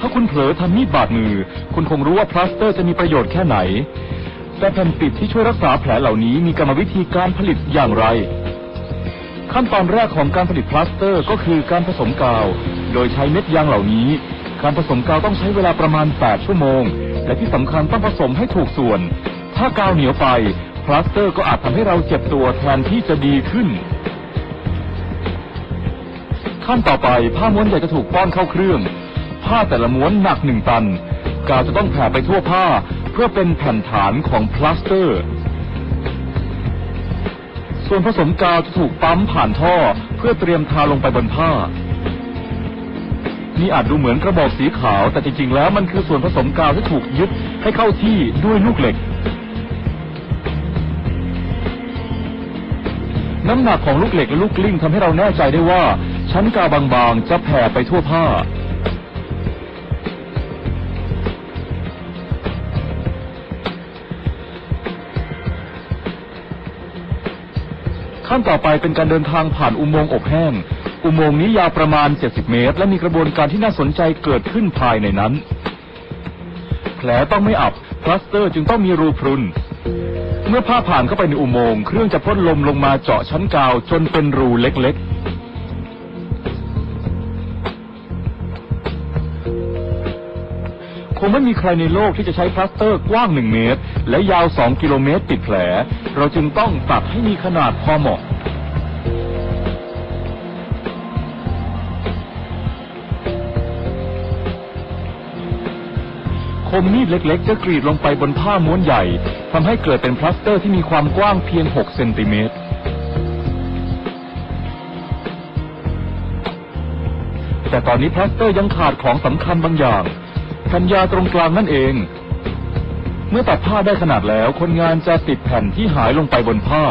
ถ้าคุณเผลอทำมีดบาดมือ คุณคงรู้ว่าพลาสเตอร์จะมีประโยชน์แค่ไหน แต่แผ่นปิดที่ช่วยรักษาแผลเหล่านี้มีกรรมวิธีการผลิตอย่างไร ขั้นตอนแรกของการผลิตพลาสเตอร์ก็คือการผสมกาว โดยใช้เม็ดยางเหล่านี้ การผสมกาวต้องใช้เวลาประมาณ 8 ชั่วโมง และที่สำคัญต้องผสมให้ถูกส่วน ถ้ากาวเหนียวไปพลาสเตอร์ก็อาจทำให้เราเจ็บตัวแทนที่จะดีขึ้น ขั้นต่อไปผ้าม้วนใหญ่จะถูกป้อนเข้าเครื่อง ผ้าแต่ละม้วนหนักหนึ่งตัน กาวจะต้องแผ่ไปทั่วผ้าเพื่อเป็นแผ่นฐานของพลาสเตอร์ ส่วนผสมกาวจะถูกปั๊มผ่านท่อเพื่อเตรียมทาลงไปบนผ้านี่อาจดูเหมือนกระบอกสีขาว แต่จริง ๆ แล้วมันคือส่วนผสมกาวที่ถูกยึดให้เข้าที่ด้วยลูกเหล็ก น้ำหนักของลูกเหล็กและลูกกลิ้งทำให้เราแน่ใจได้ว่า ชั้นกาวบางๆ จะแผ่ไปทั่วผ้า ขั้นต่อไปเป็นการเดินทางผ่านอุโมงค์อบแห้ง อุโมงค์นี้ยาวประมาณ 70 เมตร และมีกระบวนการที่น่าสนใจเกิดขึ้นภายในนั้น แผลต้องไม่อับ พลาสเตอร์จึงต้องมีรูพรุน เมื่อผ้าผ่านเข้าไปในอุโมงค์เครื่องจะพ่นลมลงมาเจาะชั้นกาวจนเป็นรูเล็กๆคงไม่มีใครในโลกที่จะใช้พลาสเตอร์กว้างหนึ่งเมตร และยาวสองกิโลเมตรติดแผล เราจึงต้องตัดให้มีขนาดพอเหมาะ คมมีดเล็กๆ จะกรีดลงไปบนผ้าม้วนใหญ่ทำให้เกิดเป็นพลาสเตอร์ที่มีความกว้างเพียง 6 เซนติเมตรแต่ตอนนี้พลาสเตอร์ยังขาดของสำคัญบางอย่างแผ่นยาตรงกลางนั่นเอง เมื่อตัดผ้าได้ขนาดแล้ว คนงานจะติดแผ่นที่หายลงไปบนผ้า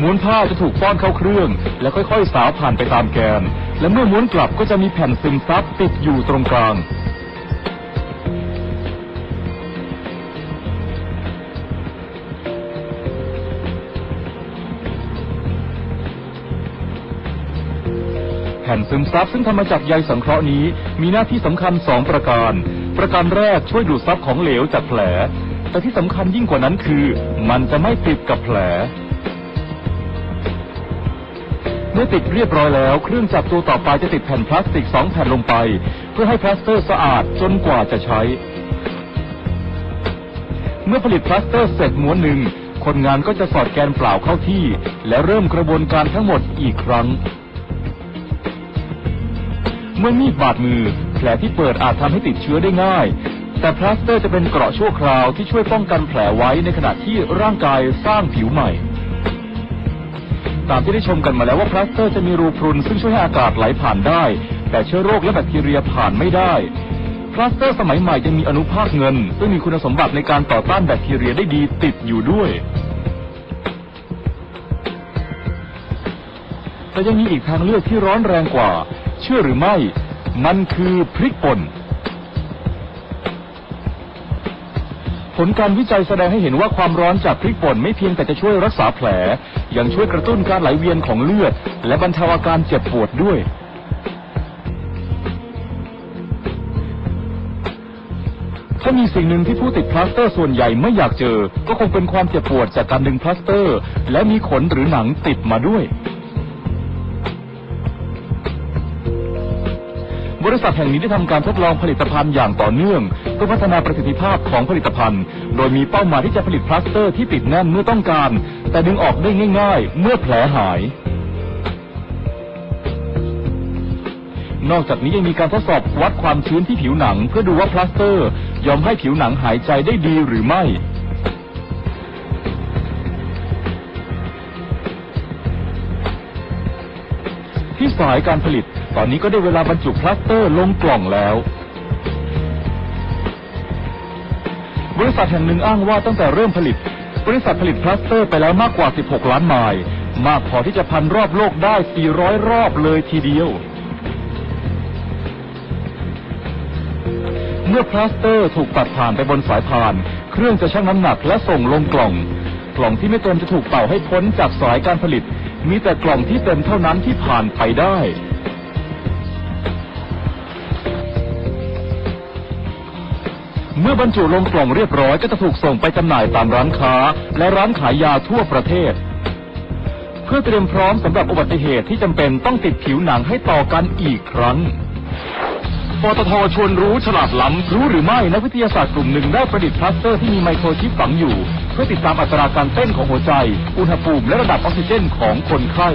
ม้วนผ้าจะถูกป้อนเข้าเครื่อง แล้วค่อยๆ สาวผ่านไปตามแกน และเมื่อม้วนกลับก็จะมีแผ่นซึมซับติดอยู่ตรงกลาง แผ่นซึมซับซึ่งทำมาจากใยสังเคราะห์นี้มีหน้าที่สำคัญสองประการ ประการแรกช่วยดูดซับของเหลวจากแผล แต่ที่สำคัญยิ่งกว่านั้นคือ มันจะไม่ติดกับแผล เมื่อติดเรียบร้อยแล้ว เครื่องจักรตัวต่อไปจะติดแผ่นพลาสติกสองแผ่นลงไป เพื่อให้พลาสเตอร์สะอาดจนกว่าจะใช้ เมื่อผลิตพลาสเตอร์เสร็จม้วนหนึ่งคนงานก็จะสอดแกนเปล่าเข้าที่ และเริ่มกระบวนการทั้งหมดอีกครั้ง เมื่อมีดบาดมือ แผลที่เปิดอาจทำให้ติดเชื้อได้ง่าย แต่พลาสเตอร์จะเป็นเกราะชั่วคราวที่ช่วยป้องกันแผลไว้ในขณะที่ร่างกายสร้างผิวใหม่ ตามที่ได้ชมกันมาแล้วว่าพลาสเตอร์จะมีรูพรุนซึ่งช่วยให้อากาศไหลผ่านได้ แต่เชื้อโรคและแบคทีเรียผ่านไม่ได้พลาสเตอร์สมัยใหม่ยังมีอนุภาคเงิน ซึ่งมีคุณสมบัติในการต่อต้านแบคทีเรียได้ดีติดอยู่ด้วย แต่ยังมีอีกทางเลือกที่ร้อนแรงกว่า เชื่อหรือไม่ มันคือพริกป่น ผลการวิจัยแสดงให้เห็นว่าความร้อนจากพริกป่นไม่เพียงแต่จะช่วยรักษาแผล ยังช่วยกระตุ้นการไหลเวียนของเลือด และบรรเทาอาการเจ็บปวดด้วยถ้ามีสิ่งหนึ่งที่ผู้ติดพลาสเตอร์ส่วนใหญ่ไม่อยากเจอ ก็คงเป็นความเจ็บปวดจากการดึงพลาสเตอร์ และมีขนหรือหนังติดมาด้วย บริษัทแห่งนี้ได้ทำการทดลองผลิตภัณฑ์อย่างต่อเนื่องเพื่อพัฒนาประสิทธิภาพของผลิตภัณฑ์ โดยมีเป้าหมายที่จะผลิตพลาสเตอร์ที่ติดแน่นเมื่อต้องการ แต่ดึงออกได้ง่าย ๆ เมื่อแผลหาย นอกจากนี้ยังมีการทดสอบวัดความชื้นที่ผิวหนัง เพื่อดูว่าพลาสเตอร์ ยอมให้ผิวหนังหายใจได้ดีหรือไม่ที่สายการผลิต ตอนนี้ก็ได้เวลาบรรจุพลาสเตอร์ลงกล่องแล้ว บริษัทแห่งหนึ่งอ้างว่าตั้งแต่เริ่มผลิต บริษัทผลิตพลาสเตอร์ไปแล้วมากกว่า 16 ล้านไมล์มากพอที่จะพันรอบโลกได้ 400 รอบเลยทีเดียว เมื่อพลาสเตอร์ถูกตัดผ่านไปบนสายพาน เครื่องจะชั่งน้ำหนักและส่งลงกล่อง กล่องที่ไม่เต็มจะถูกเป่าให้พ้นจากสายการผลิต มีแต่กล่องที่เต็มเท่านั้นที่ผ่านไปได้ เมื่อบรรจุลงกล่องเรียบร้อยก็จะถูกส่งไปจำหน่ายตามร้านค้า และร้านขายยาทั่วประเทศ เพื่อเตรียมพร้อมสำหรับอุบัติเหตุที่จำเป็นต้องติดผิวหนังให้ต่อกันอีกครั้งปตทชวนรู้ฉลาดล้ำรู้หรือไม่นักวิทยาศาสตร์กลุ่มหนึ่งได้ประดิษฐ์พลาสเตอร์ที่มีไมโครชิปฝังอยู่ เพื่อติดตามอัตราการเต้นของหัวใจ อุณหภูมิและระดับออกซิเจนของคนไข้